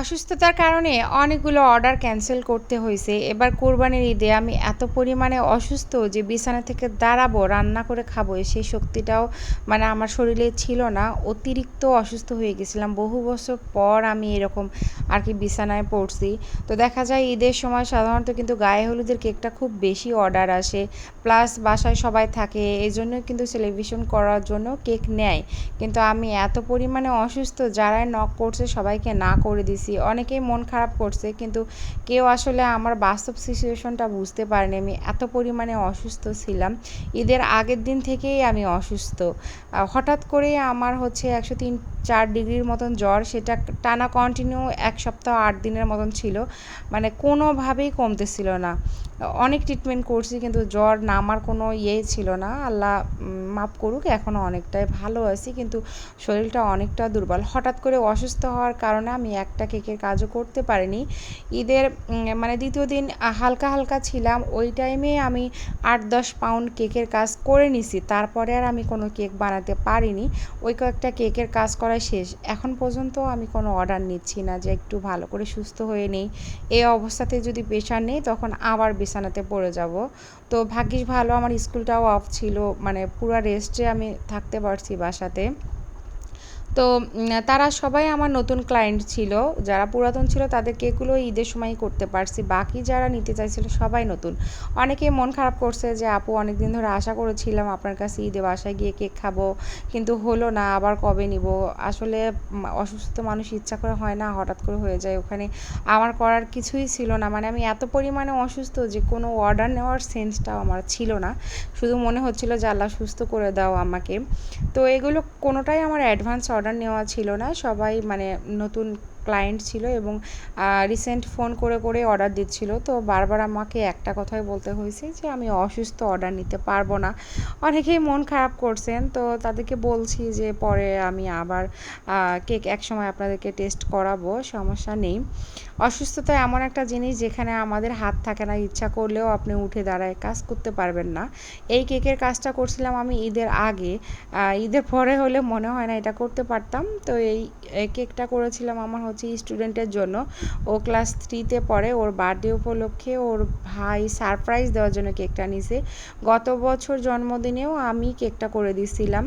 অসুস্থতার কারণে অনেকগুলো অর্ডার ক্যান্সেল করতে হয়েছে। এবার কোরবানির ঈদে আমি এত পরিমাণে অসুস্থ যে বিছানা থেকে দাঁড়াবো, রান্না করে খাব, সেই শক্তিটাও মানে আমার শরীরে ছিল না। অতিরিক্ত অসুস্থ হয়ে গেছিলাম। বহু বছর পর আমি এরকম আর কি বিছানায় পড়ছি। তো দেখা যায় ঈদের সময় সাধারণত কিন্তু গায়ে হলুদের কেকটা খুব বেশি অর্ডার আসে। প্লাস বাসায় সবাই থাকে এই জন্য কিন্তু সেলিব্রেশন করার জন্য কেক নেয়। কিন্তু আমি এত পরিমাণে অসুস্থ, যারাই নক করছে সবাইকে না করে দিছি। দিছি অনেকেই মন খারাপ করছে, কিন্তু কেউ আসলে আমার বাস্তব সিচুয়েশনটা বুঝতে পারেনি। আমি এত পরিমাণে অসুস্থ ছিলাম। ঈদের আগের দিন থেকেই আমি অসুস্থ। হঠাৎ করেই আমার হচ্ছে একশো তিন চার ডিগ্রির মতন জ্বর, সেটা টানা কন্টিনিউ এক সপ্তাহ আট দিনের মতন ছিল। মানে কোনোভাবেই কমতেছিল না। অনেক ট্রিটমেন্ট করছি, কিন্তু জ্বর নামার কোনো ইয়ে ছিল না। আল্লাহ মাফ করুক এখনও অনেকটাই ভালো আছি, কিন্তু শরীরটা অনেকটা দুর্বল। হঠাৎ করে অসুস্থ হওয়ার কারণে আমি একটা কেকের কাজও করতে পারিনি। ঈদের মানে দ্বিতীয় দিন হালকা হালকা ছিলাম, ওই টাইমে আমি আট দশ পাউন্ড কেকের কাজ করে নিছি, তারপরে আর আমি কোনো কেক বানাতে পারিনি। ওই কয়েকটা কেকের কাজ করাই শেষ। এখন পর্যন্ত আমি কোনো অর্ডার নিচ্ছি না যে একটু ভালো করে সুস্থ হয়ে নেই। এই অবস্থাতে যদি প্রেশার নেই, তখন আবার বিছানাতে পড়ে যাব। তো ভাগ্যিস ভালো, আমার স্কুলটাও অফ ছিল মানে পুরো রেস্টে আমি থাকতে পারছি বাসাতে। তো তারা সবাই আমার নতুন ক্লায়েন্ট ছিল। যারা পুরাতন ছিল তাদের কেকগুলো ঈদের সময় করতে পারছি। বাকি যারা নিতে চাইছিল সবাই নতুন। অনেকে মন খারাপ করছে যে, আপু অনেক দিন ধরে আশা করেছিলাম আপনার কাছে ঈদে বাসায় গিয়ে কেক খাব, কিন্তু হলো না, আবার কবে নিব? আসলে অসুস্থ মানুষ ইচ্ছা করে হয় না, হঠাৎ করে হয়ে যায়। ওখানে আমার করার কিছুই ছিল না। মানে আমি এত পরিমাণে অসুস্থ যে, কোনো অর্ডার নেওয়ার সেন্সটাও আমার ছিল না। শুধু মনে হচ্ছিল যে, আল্লাহ সুস্থ করে দাও আমাকে। তো এগুলো কোনোটাই আমার অ্যাডভান্স অর্ডার নেওয়া ছিল না। সবাই মানে নতুন ক্লায়েন্ট ছিল এবং রিসেন্ট ফোন করে করে অর্ডার দিচ্ছিল। তো বারবার আমাকে একটা কথাই বলতে হয়েছে যে, আমি অসুস্থ অর্ডার নিতে পারব না। অনেকেই মন খারাপ করছেন। তো তাদেরকে বলছি যে, পরে আমি আবার কেক এক সময় আপনাদেরকে টেস্ট করাবো, সমস্যা নেই। অসুস্থতা এমন একটা জিনিস যেখানে আমাদের হাত থাকে না, ইচ্ছা করলেও আপনি উঠে দাঁড়ায় কাজ করতে পারবেন না। এই কেকের কাজটা করছিলাম আমি ঈদের আগে। ঈদের পরে হলে মনে হয় না এটা করতে পারতাম। তো এই কেকটা করেছিলাম আমার হচ্ছে স্টুডেন্টের জন্য ও ক্লাস থ্রিতে পড়ে, ওর বার্থডে উপলক্ষে ওর ভাই সারপ্রাইজ দেওয়ার জন্য কেকটা নিছে। গত বছর জন্মদিনেও আমি কেকটা করে দিছিলাম।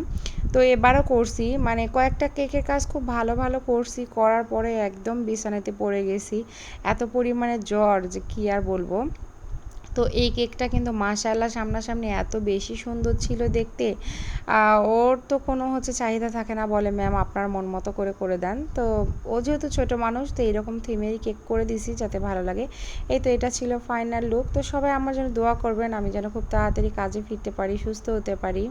তো এবারও করছি মানে কয়েকটা কেকের কাজ খুব ভালো ভালো করছি, করার পরে একদম বিছানাতে পড়ে গেছি। এত পরিমাণে জ্বর যে কী আর বলব। তো এই কেকটা কিন্তু মাশাল্লাহ সামনাসামনি এত বেশি সুন্দর ছিল দেখতে। ওর তো কোনো হচ্ছে চাহিদা থাকে না বলে ম্যাম আপনার মন মতো করে করে দেন। তো ও যেহেতু ছোট মানুষ, তো এইরকম থিমেরই কেক করে দিছি যাতে ভালো লাগে। এই তো এটা ছিল ফাইনাল লুক তো সবাই আমার জন্য দোয়া করবেন, আমি যেন খুব তাড়াতাড়ি কাজে ফিরতে পারি, সুস্থ হতে পারি।